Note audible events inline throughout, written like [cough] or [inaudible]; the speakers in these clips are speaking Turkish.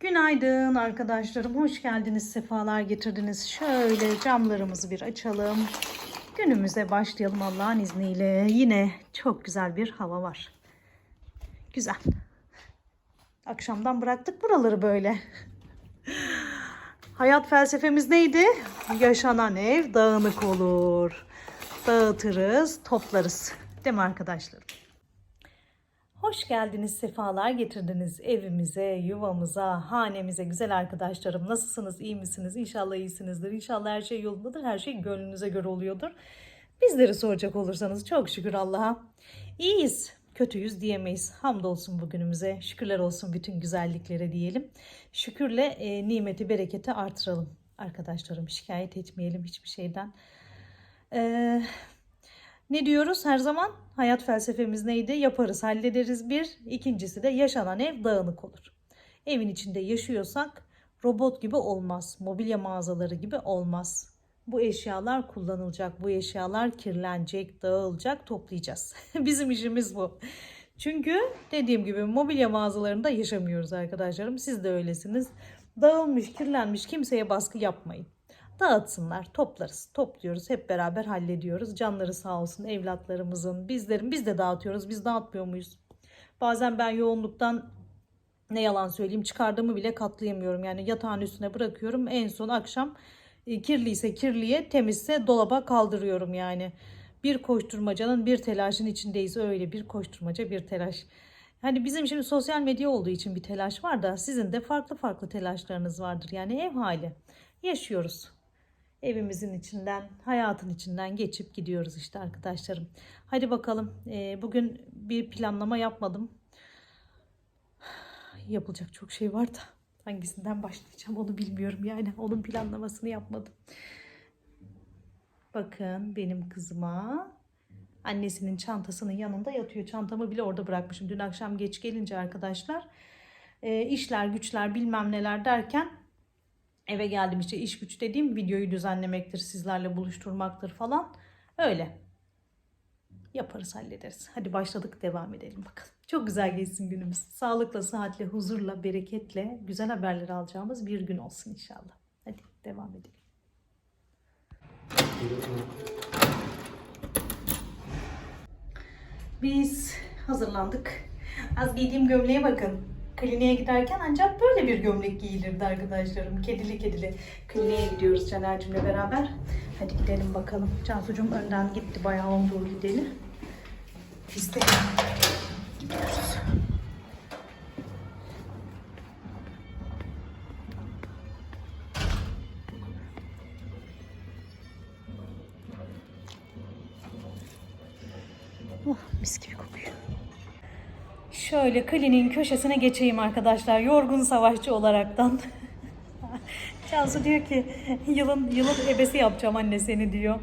Günaydın arkadaşlarım. Hoş geldiniz. Sefalar getirdiniz. Şöyle camlarımızı bir açalım. Günümüze başlayalım Allah'ın izniyle. Yine çok güzel bir hava var. Güzel. Akşamdan bıraktık buraları böyle. Hayat felsefemiz neydi? Yaşanan ev dağınık olur. Dağıtırız, toplarız. Değil mi arkadaşlarım? Hoş geldiniz, sefalar getirdiniz evimize, yuvamıza, hanemize güzel arkadaşlarım. Nasılsınız, iyi misiniz? İnşallah iyisinizdir. İnşallah her şey yolundadır. Her şey gönlünüze göre oluyordur. Bizleri soracak olursanız çok şükür Allah'a. İyiyiz, kötüyüz diyemeyiz. Hamdolsun bugünümüze, şükürler olsun bütün güzelliklere diyelim. Şükürle e, nimeti, bereketi artıralım arkadaşlarım. Şikayet etmeyelim hiçbir şeyden. Eee... Ne diyoruz her zaman? Hayat felsefemiz neydi? Yaparız, hallederiz bir. İkincisi de yaşanan ev dağınık olur. Evin içinde yaşıyorsak robot gibi olmaz. Mobilya mağazaları gibi olmaz. Bu eşyalar kullanılacak, bu eşyalar kirlenecek, dağılacak, toplayacağız. [laughs] Bizim işimiz bu. Çünkü dediğim gibi mobilya mağazalarında yaşamıyoruz arkadaşlarım. Siz de öylesiniz. Dağılmış, kirlenmiş kimseye baskı yapmayın. Dağıtsınlar, toplarız. Topluyoruz, hep beraber hallediyoruz. Canları sağ olsun evlatlarımızın, bizlerin. Biz de dağıtıyoruz. Biz dağıtmıyor muyuz? Bazen ben yoğunluktan ne yalan söyleyeyim çıkardığımı bile katlayamıyorum. Yani yatağın üstüne bırakıyorum. En son akşam e, kirliyse kirliye, temizse dolaba kaldırıyorum yani. Bir koşturmacanın bir telaşın içindeyiz. Öyle bir koşturmaca bir telaş. Hani bizim şimdi sosyal medya olduğu için bir telaş var da sizin de farklı farklı telaşlarınız vardır. Yani ev hali yaşıyoruz evimizin içinden, hayatın içinden geçip gidiyoruz işte arkadaşlarım. Hadi bakalım. Ee, bugün bir planlama yapmadım. Yapılacak çok şey var da hangisinden başlayacağım onu bilmiyorum yani. Onun planlamasını yapmadım. Bakın benim kızıma annesinin çantasının yanında yatıyor. Çantamı bile orada bırakmışım. Dün akşam geç gelince arkadaşlar e, işler güçler bilmem neler derken Eve geldim işte iş güç dediğim videoyu düzenlemektir, sizlerle buluşturmaktır falan. Öyle. Yaparız, hallederiz. Hadi başladık, devam edelim bakalım. Çok güzel geçsin günümüz. Sağlıkla, sıhhatle, huzurla, bereketle güzel haberler alacağımız bir gün olsun inşallah. Hadi devam edelim. Biz hazırlandık. Az giydiğim gömleğe bakın. Kliniğe giderken ancak böyle bir gömlek giyilirdi arkadaşlarım. Kedili kedili. Kliniğe gidiyoruz Caner'cimle beraber. Hadi gidelim bakalım. Cansucuğum önden gitti. Bayağı oldu gideli. Biz de gidiyoruz. Şöyle kliniğin köşesine geçeyim arkadaşlar. Yorgun savaşçı olaraktan. [laughs] Cansu diyor ki yılın yılın ebesi yapacağım anne seni diyor.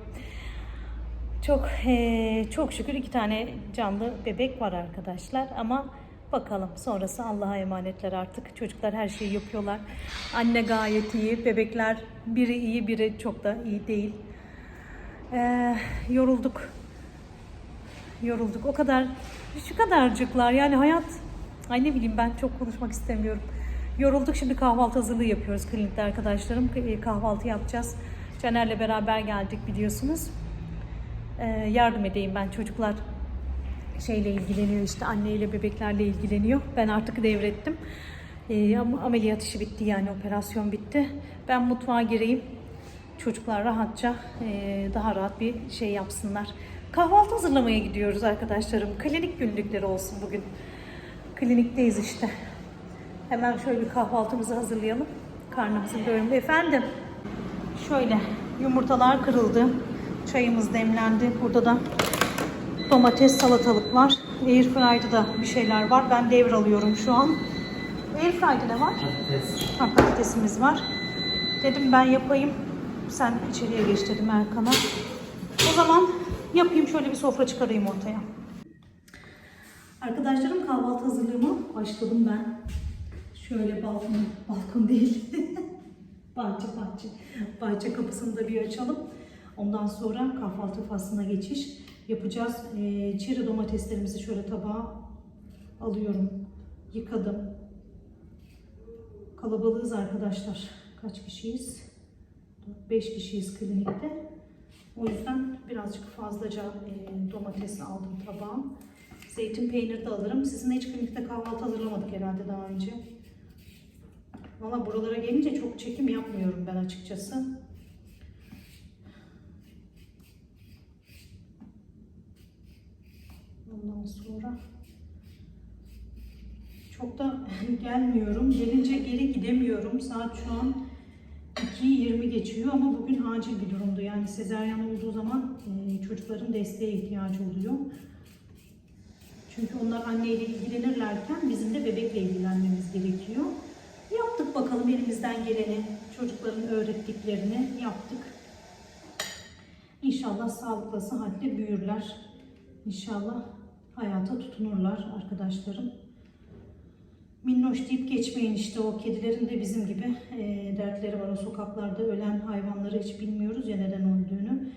Çok eee, çok şükür iki tane canlı bebek var arkadaşlar ama bakalım sonrası Allah'a emanetler artık. Çocuklar her şeyi yapıyorlar. Anne gayet iyi. Bebekler biri iyi biri çok da iyi değil. Eee, yorulduk yorulduk. O kadar şu kadarcıklar yani hayat ay ne bileyim ben çok konuşmak istemiyorum. Yorulduk şimdi kahvaltı hazırlığı yapıyoruz klinikte arkadaşlarım. K- Kahvaltı yapacağız. Caner'le beraber geldik biliyorsunuz. Ee, yardım edeyim ben çocuklar şeyle ilgileniyor işte anneyle bebeklerle ilgileniyor. Ben artık devrettim. Ee, ameliyat işi bitti yani operasyon bitti. Ben mutfağa gireyim. Çocuklar rahatça e, daha rahat bir şey yapsınlar. Kahvaltı hazırlamaya gidiyoruz arkadaşlarım. Klinik günlükleri olsun bugün. Klinikteyiz işte. Hemen şöyle bir kahvaltımızı hazırlayalım. Karnımızın doyumu. Efendim. Şöyle yumurtalar kırıldı. Çayımız demlendi. Burada da domates, salatalık var. Airfryer'da da bir şeyler var. Ben devralıyorum şu an. Airfryer'da ne var? Patates. Ha, patatesimiz var. Dedim ben yapayım. Sen içeriye geç dedim Erkan'a. O zaman yapayım şöyle bir sofra çıkarayım ortaya. Arkadaşlarım kahvaltı hazırlığıma başladım ben. Şöyle balkon, balkon değil. [laughs] bahçe bahçe. Bahçe kapısını da bir açalım. Ondan sonra kahvaltı faslına geçiş yapacağız. Ee, çeri domateslerimizi şöyle tabağa alıyorum. Yıkadım. Kalabalığız arkadaşlar. Kaç kişiyiz? 5 kişiyiz klinikte. O yüzden birazcık fazlaca e, domates aldım tabağım. Zeytin peyniri de alırım. Sizinle hiç klinikte kahvaltı hazırlamadık herhalde daha önce. Valla buralara gelince çok çekim yapmıyorum ben açıkçası. Ondan sonra çok da [laughs] gelmiyorum. Gelince geri gidemiyorum. Saat şu an 2.20 geçiyor ama bugün acil bir durumdu. Yani sezeryan olduğu zaman e, çocukların desteğe ihtiyacı oluyor. Çünkü onlar anneyle ilgilenirlerken bizim de bebekle ilgilenmemiz gerekiyor. Yaptık bakalım elimizden geleni, çocukların öğrettiklerini yaptık. İnşallah sağlıklı, sıhhatli büyürler. İnşallah hayata tutunurlar arkadaşlarım. Minnoş deyip geçmeyin işte o kedilerin de bizim gibi e, dertleri var. O sokaklarda ölen hayvanları hiç bilmiyoruz ya neden öldüğünü.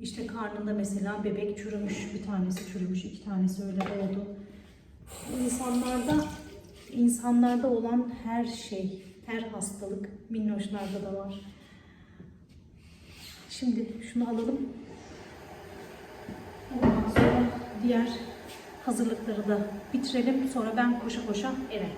İşte karnında mesela bebek çürümüş, bir tanesi çürümüş, iki tanesi öyle oldu. İnsanlarda, insanlarda olan her şey, her hastalık minnoşlarda da var. Şimdi şunu alalım. Ondan sonra diğer hazırlıkları da bitirelim. Sonra ben koşa koşa eve.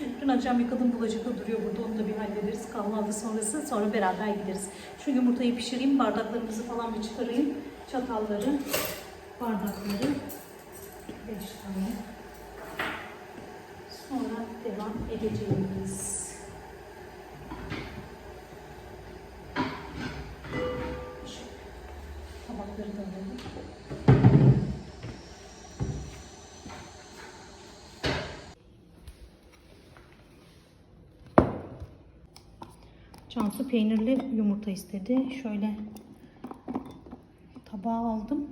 [laughs] Dün akşam yıkadım bulaşıkta duruyor burada. Onu da bir hallederiz kahvaltı sonrası. Sonra beraber gideriz. Şu yumurtayı pişireyim. Bardaklarımızı falan bir çıkarayım. Çatalları, bardakları. Beş tane. Sonra devam edeceğiz. Cansu peynirli yumurta istedi. Şöyle tabağa aldım.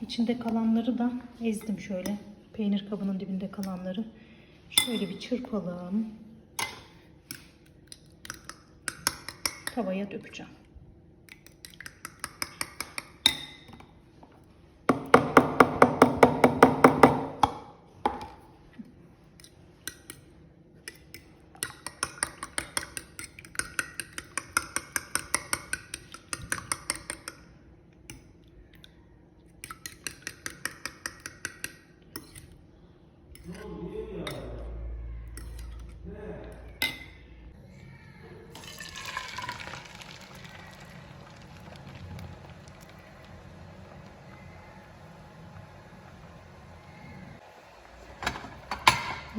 İçinde kalanları da ezdim şöyle. Peynir kabının dibinde kalanları. Şöyle bir çırpalım. Tavaya dökeceğim.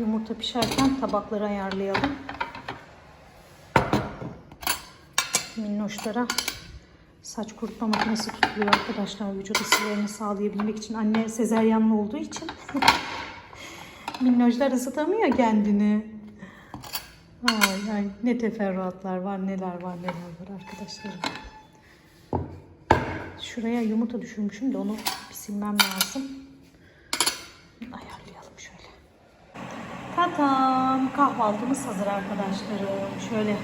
Yumurta pişerken tabakları ayarlayalım. Minnoşlara saç kurutma makinesi tutuluyor arkadaşlar. Vücut ısılarını sağlayabilmek için. Anne sezeryanlı olduğu için [laughs] minnoşlar ısıtamıyor kendini. Ay ay ne teferruatlar var neler var neler var arkadaşlarım. Şuraya yumurta düşürmüşüm de onu bir silmem lazım. Ayarlayalım şöyle. Tatam kahvaltımız hazır arkadaşlarım. Şöyle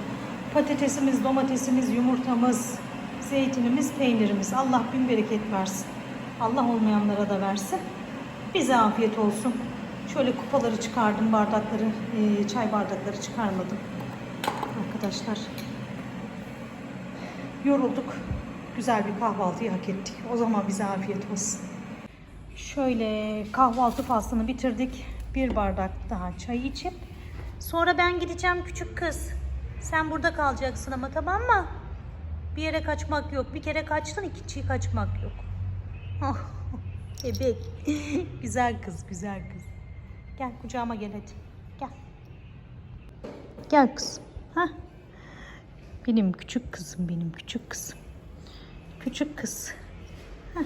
patatesimiz, domatesimiz, yumurtamız, zeytinimiz, peynirimiz. Allah bin bereket versin. Allah olmayanlara da versin. Bize afiyet olsun. Şöyle kupaları çıkardım, bardakları, eee, çay bardakları çıkarmadım. Arkadaşlar yorulduk. Güzel bir kahvaltıyı hak ettik. O zaman bize afiyet olsun. Şöyle kahvaltı faslını bitirdik. Bir bardak daha çay içip sonra ben gideceğim küçük kız. Sen burada kalacaksın ama tamam mı? Bir yere kaçmak yok. Bir kere kaçtın ikinciyi kaçmak yok. Bebek. [laughs] güzel kız, güzel kız. Gel kucağıma gel hadi. Gel. Gel kızım. Ha? Benim küçük kızım, benim küçük kızım. Küçük kız. Heh.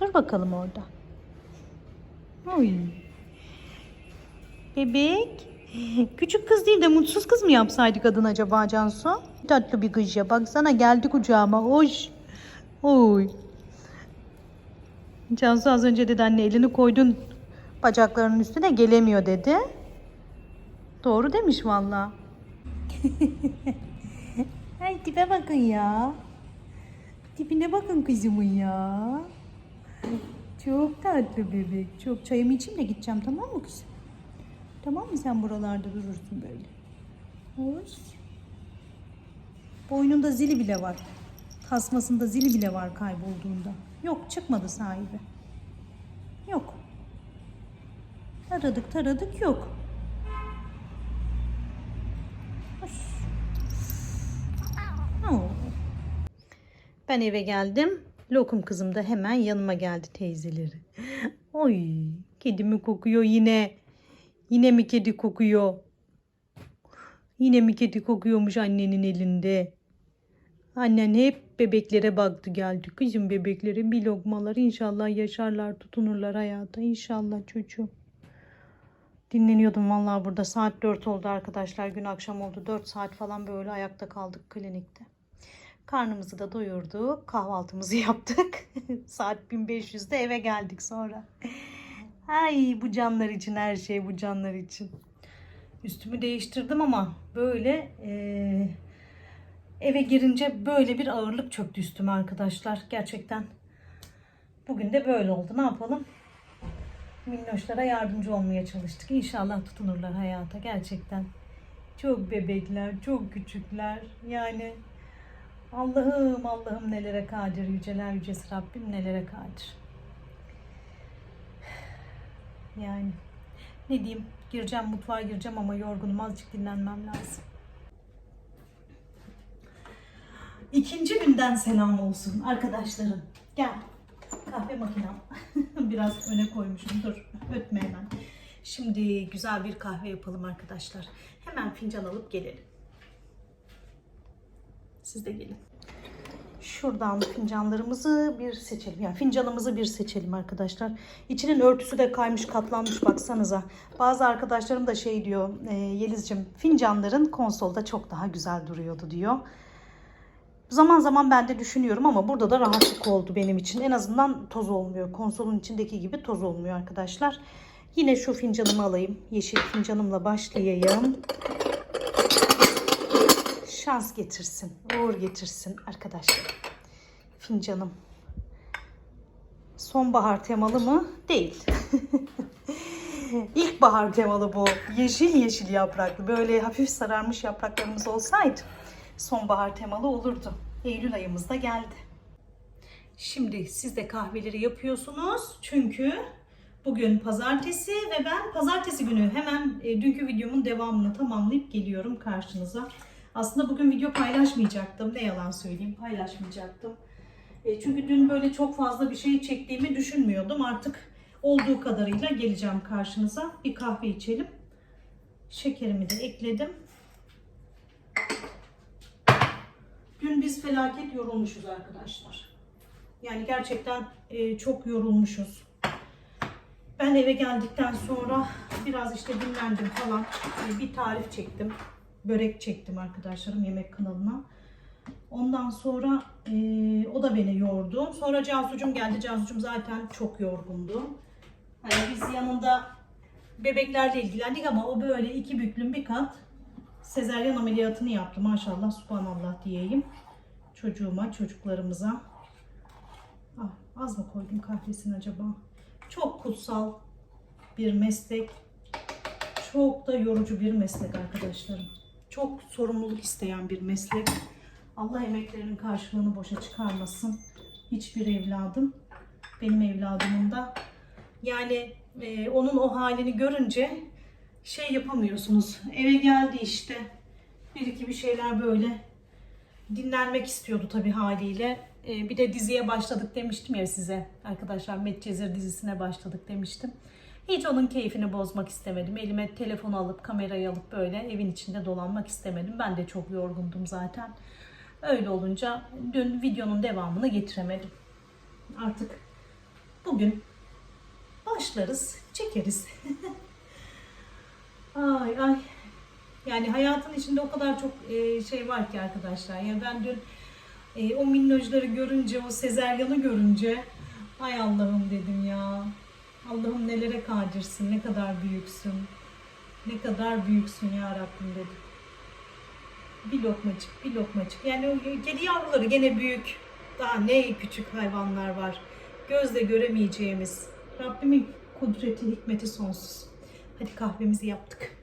Dur bakalım orada. Oy. Bebek. Küçük kız değil de mutsuz kız mı yapsaydık adın acaba Cansu? Tatlı bir kız ya. Baksana geldi kucağıma. Hoş. Oy. Cansu az önce dedi anne elini koydun bacaklarının üstüne gelemiyor dedi. Doğru demiş valla. [laughs] Ay tipe bakın ya. Tipine bakın kızımın ya. Çok tatlı bebek. Çok çayımı içeyim de gideceğim tamam mı kızım? Tamam mı sen buralarda durursun böyle? Hoş. Boynunda zili bile var. Tasmasında zili bile var kaybolduğunda. Yok çıkmadı sahibi. Yok. Taradık taradık yok. Ben eve geldim. Lokum kızım da hemen yanıma geldi teyzeleri. [laughs] Oy, kedi mi kokuyor yine? Yine mi kedi kokuyor? Yine mi kedi kokuyormuş annenin elinde? Annen hep bebeklere baktı geldi. Kızım bebeklere bir lokmalar inşallah yaşarlar tutunurlar hayata. İnşallah çocuğum. Dinleniyordum vallahi burada saat 4 oldu arkadaşlar. Gün akşam oldu. 4 saat falan böyle ayakta kaldık klinikte. Karnımızı da doyurduk. Kahvaltımızı [laughs] yaptık. Saat 1500'de eve geldik sonra. Ay bu canlar için her şey bu canlar için. Üstümü değiştirdim ama böyle eee, eve girince böyle bir ağırlık çöktü üstüme arkadaşlar. Gerçekten bugün de böyle oldu. Ne yapalım? Minnoşlara yardımcı olmaya çalıştık. İnşallah tutunurlar hayata gerçekten. Çok bebekler, çok küçükler. Yani Allah'ım Allah'ım nelere kadir yüceler yücesi Rabbim nelere kadir. Yani ne diyeyim gireceğim mutfağa gireceğim ama yorgunum azıcık dinlenmem lazım. İkinci günden selam olsun arkadaşlarım. Gel kahve makinem. [laughs] Biraz öne koymuşum dur ötme hemen. Şimdi güzel bir kahve yapalım arkadaşlar. Hemen fincan alıp gelelim. Siz de gelin. Şuradan fincanlarımızı bir seçelim. Yani fincanımızı bir seçelim arkadaşlar. İçinin örtüsü de kaymış katlanmış baksanıza. Bazı arkadaşlarım da şey diyor e, Yeliz'cim fincanların konsolda çok daha güzel duruyordu diyor. Zaman zaman ben de düşünüyorum ama burada da rahatlık oldu benim için. En azından toz olmuyor. Konsolun içindeki gibi toz olmuyor arkadaşlar. Yine şu fincanımı alayım. Yeşil fincanımla başlayayım şans getirsin, uğur getirsin arkadaşlar. Fincanım. Sonbahar temalı mı? Değil. [laughs] İlkbahar temalı bu. Yeşil yeşil yapraklı. Böyle hafif sararmış yapraklarımız olsaydı sonbahar temalı olurdu. Eylül ayımız da geldi. Şimdi siz de kahveleri yapıyorsunuz. Çünkü bugün pazartesi ve ben pazartesi günü hemen e, dünkü videomun devamını tamamlayıp geliyorum karşınıza. Aslında bugün video paylaşmayacaktım. Ne yalan söyleyeyim paylaşmayacaktım. E, çünkü dün böyle çok fazla bir şey çektiğimi düşünmüyordum. Artık olduğu kadarıyla geleceğim karşınıza. Bir kahve içelim. Şekerimi de ekledim. Dün biz felaket yorulmuşuz arkadaşlar. Yani gerçekten e, çok yorulmuşuz. Ben eve geldikten sonra biraz işte dinlendim falan. E, bir tarif çektim börek çektim arkadaşlarım yemek kanalına. Ondan sonra e, o da beni yordu. Sonra Cansu'cum geldi. Cansu'cum zaten çok yorgundu. Hani biz yanında bebeklerle ilgilendik ama o böyle iki büklüm bir kat sezeryan ameliyatını yaptı. Maşallah subhanallah diyeyim. Çocuğuma, çocuklarımıza. Ah, az mı koydum kahvesini acaba? Çok kutsal bir meslek. Çok da yorucu bir meslek arkadaşlarım çok sorumluluk isteyen bir meslek. Allah emeklerinin karşılığını boşa çıkarmasın. Hiçbir evladım, benim evladımın da. Yani e, onun o halini görünce şey yapamıyorsunuz. Eve geldi işte. Bir iki bir şeyler böyle dinlenmek istiyordu tabii haliyle. E, bir de diziye başladık demiştim ya size. Arkadaşlar Medcezir dizisine başladık demiştim. Hiç onun keyfini bozmak istemedim. Elime telefonu alıp kamerayı alıp böyle evin içinde dolanmak istemedim. Ben de çok yorgundum zaten. Öyle olunca dün videonun devamını getiremedim. Artık bugün başlarız, çekeriz. [laughs] ay ay. Yani hayatın içinde o kadar çok e, şey var ki arkadaşlar. Yani ben dün e, o minnojları görünce, o sezeryanı görünce ay Allah'ım dedim ya. Allah'ım nelere kadirsin, ne kadar büyüksün. Ne kadar büyüksün ya Rabbim dedim. Bir lokmacık, bir lokmacık. Yani kedi yavruları gene büyük. Daha ne küçük hayvanlar var. gözle göremeyeceğimiz Rabbimin kudreti, hikmeti sonsuz. Hadi kahvemizi yaptık.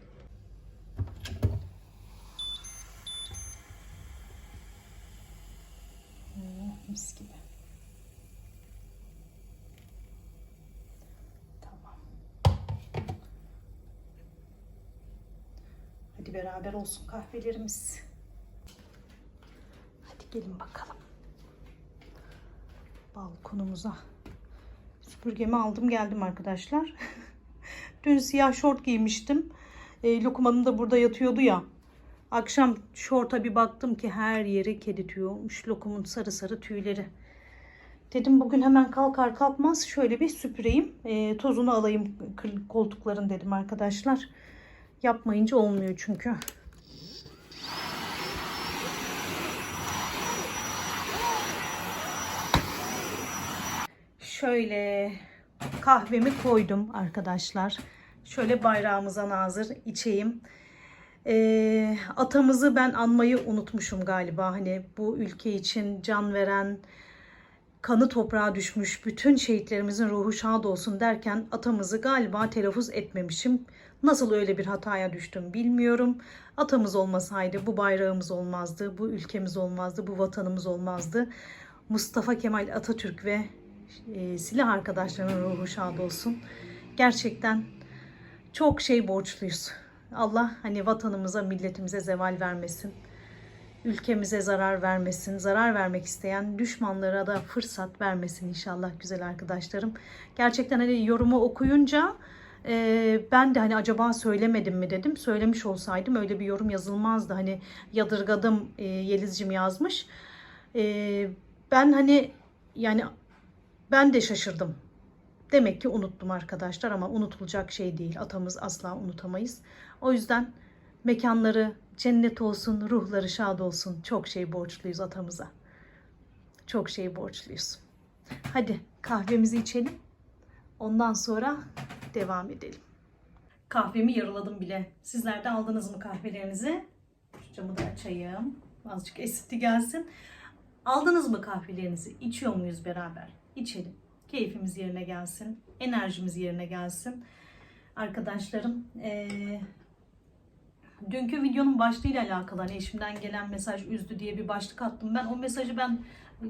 Mis gibi. Tamam. Beraber olsun kahvelerimiz. Hadi gelin bakalım. Balkonumuza. Süpürgemi aldım geldim arkadaşlar. [laughs] Dün siyah şort giymiştim. E, Lokum da burada yatıyordu ya. Akşam şorta bir baktım ki her yeri kedi tüyü olmuş. Lokumun sarı sarı tüyleri. Dedim bugün hemen kalkar kalkmaz şöyle bir süpüreyim. E, tozunu alayım koltukların dedim arkadaşlar. Yapmayınca olmuyor çünkü. Şöyle kahvemi koydum arkadaşlar. Şöyle bayrağımıza nazır içeyim. Ee, atamızı ben anmayı unutmuşum galiba. Hani bu ülke için can veren, kanı toprağa düşmüş bütün şehitlerimizin ruhu şad olsun derken atamızı galiba telaffuz etmemişim. Nasıl öyle bir hataya düştüm bilmiyorum. Atamız olmasaydı bu bayrağımız olmazdı, bu ülkemiz olmazdı, bu vatanımız olmazdı. Mustafa Kemal Atatürk ve e, silah arkadaşlarının ruhu şad olsun. Gerçekten çok şey borçluyuz. Allah hani vatanımıza, milletimize zeval vermesin. Ülkemize zarar vermesin. Zarar vermek isteyen düşmanlara da fırsat vermesin inşallah güzel arkadaşlarım. Gerçekten hani yorumu okuyunca e, ben de hani acaba söylemedim mi dedim. Söylemiş olsaydım öyle bir yorum yazılmazdı. Hani yadırgadım e, Yelizcim yazmış. E, ben hani yani ben de şaşırdım. Demek ki unuttum arkadaşlar ama unutulacak şey değil. Atamız asla unutamayız. O yüzden mekanları cennet olsun, ruhları şad olsun. Çok şey borçluyuz atamıza. Çok şey borçluyuz. Hadi kahvemizi içelim. Ondan sonra devam edelim. Kahvemi yarıladım bile. Sizler de aldınız mı kahvelerinizi? Şu camı da açayım. Azıcık esiti gelsin. Aldınız mı kahvelerinizi? İçiyor muyuz beraber? İçelim. Keyfimiz yerine gelsin. Enerjimiz yerine gelsin. Arkadaşlarım eee, dünkü videonun başlığıyla alakalı hani eşimden gelen mesaj üzdü diye bir başlık attım. Ben o mesajı ben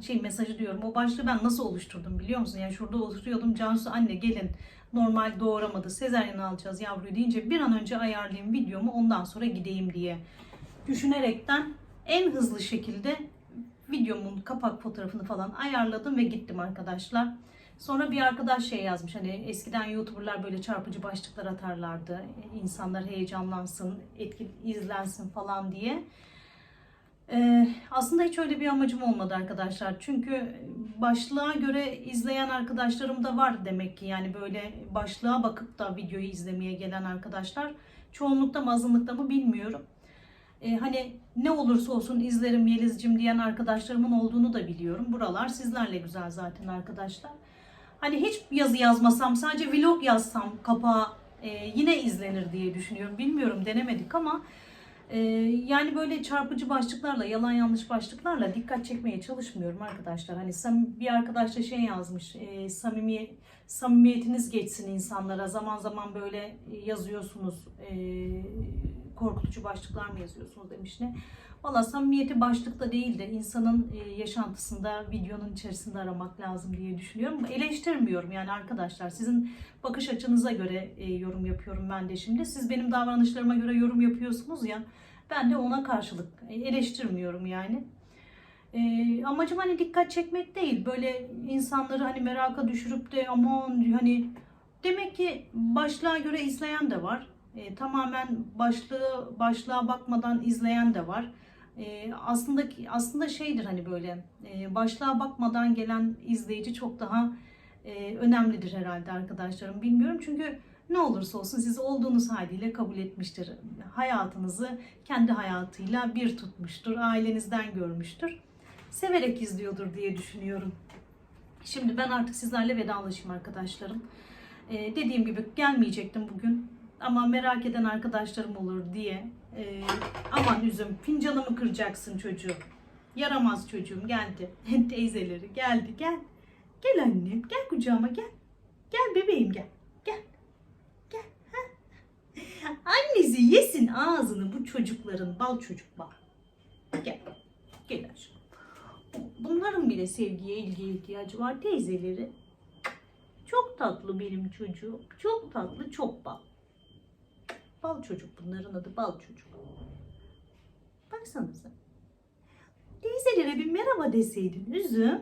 şey mesajı diyorum. O başlığı ben nasıl oluşturdum biliyor musun? Yani şurada oturuyordum. Cansu anne gelin normal doğuramadı. Sezaryen alacağız yavruyu deyince bir an önce ayarlayayım videomu ondan sonra gideyim diye düşünerekten en hızlı şekilde videomun kapak fotoğrafını falan ayarladım ve gittim arkadaşlar. Sonra bir arkadaş şey yazmış hani eskiden YouTuber'lar böyle çarpıcı başlıklar atarlardı. İnsanlar heyecanlansın, etki izlensin falan diye. Ee, aslında hiç öyle bir amacım olmadı arkadaşlar. Çünkü başlığa göre izleyen arkadaşlarım da var demek ki. Yani böyle başlığa bakıp da videoyu izlemeye gelen arkadaşlar. Çoğunlukta mı azınlıkta mı bilmiyorum. Ee, hani ne olursa olsun izlerim Yelizcim diyen arkadaşlarımın olduğunu da biliyorum. Buralar sizlerle güzel zaten arkadaşlar. Hani hiç yazı yazmasam sadece vlog yazsam kapağı e, yine izlenir diye düşünüyorum. Bilmiyorum denemedik ama e, yani böyle çarpıcı başlıklarla yalan yanlış başlıklarla dikkat çekmeye çalışmıyorum arkadaşlar. Hani bir arkadaş da şey yazmış e, samimi samimiyetiniz geçsin insanlara zaman zaman böyle yazıyorsunuz e, korkutucu başlıklar mı yazıyorsunuz demiş ne. Valla samimiyeti başlıkta değil de insanın e, yaşantısında, videonun içerisinde aramak lazım diye düşünüyorum. Eleştirmiyorum yani arkadaşlar. Sizin bakış açınıza göre e, yorum yapıyorum ben de şimdi. Siz benim davranışlarıma göre yorum yapıyorsunuz ya. Ben de ona karşılık eleştirmiyorum yani. E, amacım hani dikkat çekmek değil. Böyle insanları hani meraka düşürüp de aman hani demek ki başlığa göre izleyen de var. E, tamamen başlığı başlığa bakmadan izleyen de var. E, aslında aslında şeydir hani böyle e, başlığa bakmadan gelen izleyici çok daha e, önemlidir herhalde arkadaşlarım. Bilmiyorum çünkü ne olursa olsun sizi olduğunuz haliyle kabul etmiştir. Hayatınızı kendi hayatıyla bir tutmuştur. Ailenizden görmüştür. Severek izliyordur diye düşünüyorum. Şimdi ben artık sizlerle vedalaşayım arkadaşlarım. Ee, dediğim gibi gelmeyecektim bugün ama merak eden arkadaşlarım olur diye. Ee, aman üzüm fincanımı kıracaksın çocuğum. Yaramaz çocuğum geldi. [laughs] Teyzeleri geldi gel. Gel annem. Gel kucağıma gel. Gel bebeğim. Gel. Annesi yesin ağzını bu çocukların. Bal çocuk bal. Gel. Gel aşkım. Bunların bile sevgiye, ilgiye ihtiyacı var teyzeleri. Çok tatlı benim çocuğum. Çok tatlı, çok bal. Bal çocuk bunların adı bal çocuk. Baksanıza. Teyzelere bir merhaba deseydin üzüm.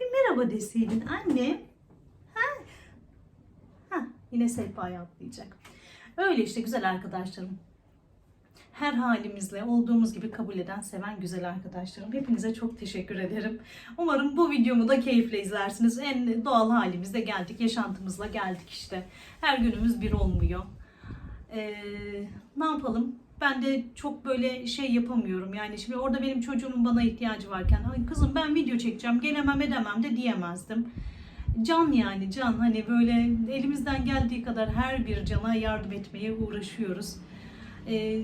Bir merhaba deseydin anne. Ha? Ha, yine sehpaya atlayacak. Öyle işte güzel arkadaşlarım. Her halimizle olduğumuz gibi kabul eden, seven güzel arkadaşlarım. Hepinize çok teşekkür ederim. Umarım bu videomu da keyifle izlersiniz. En doğal halimizde geldik, yaşantımızla geldik işte. Her günümüz bir olmuyor. Ee, ne yapalım? Ben de çok böyle şey yapamıyorum. Yani şimdi orada benim çocuğumun bana ihtiyacı varken kızım ben video çekeceğim gelemem edemem de diyemezdim. Can yani can hani böyle elimizden geldiği kadar her bir cana yardım etmeye uğraşıyoruz. Ee,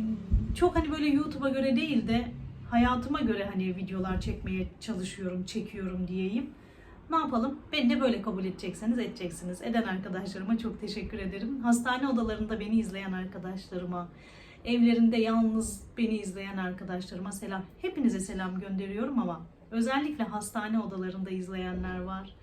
çok hani böyle YouTube'a göre değil de hayatıma göre hani videolar çekmeye çalışıyorum, çekiyorum diyeyim. Ne yapalım? Beni de böyle kabul edecekseniz edeceksiniz. Eden arkadaşlarıma çok teşekkür ederim. Hastane odalarında beni izleyen arkadaşlarıma, evlerinde yalnız beni izleyen arkadaşlarıma selam. Hepinize selam gönderiyorum ama özellikle hastane odalarında izleyenler var.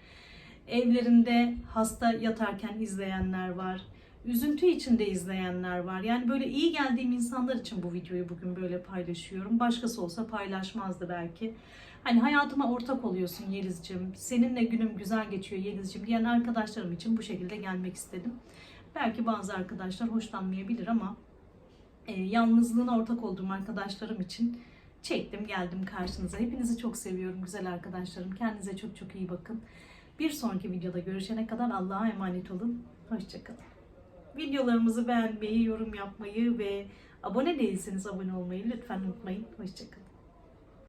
Evlerinde hasta yatarken izleyenler var. Üzüntü içinde izleyenler var. Yani böyle iyi geldiğim insanlar için bu videoyu bugün böyle paylaşıyorum. Başkası olsa paylaşmazdı belki. Hani hayatıma ortak oluyorsun Yeliz'cim. Seninle günüm güzel geçiyor Yeliz'cim diyen arkadaşlarım için bu şekilde gelmek istedim. Belki bazı arkadaşlar hoşlanmayabilir ama e, yalnızlığına ortak olduğum arkadaşlarım için çektim geldim karşınıza. Hepinizi çok seviyorum güzel arkadaşlarım. Kendinize çok çok iyi bakın. Bir sonraki videoda görüşene kadar Allah'a emanet olun. Hoşçakalın. Videolarımızı beğenmeyi, yorum yapmayı ve abone değilseniz abone olmayı lütfen unutmayın. Hoşçakalın.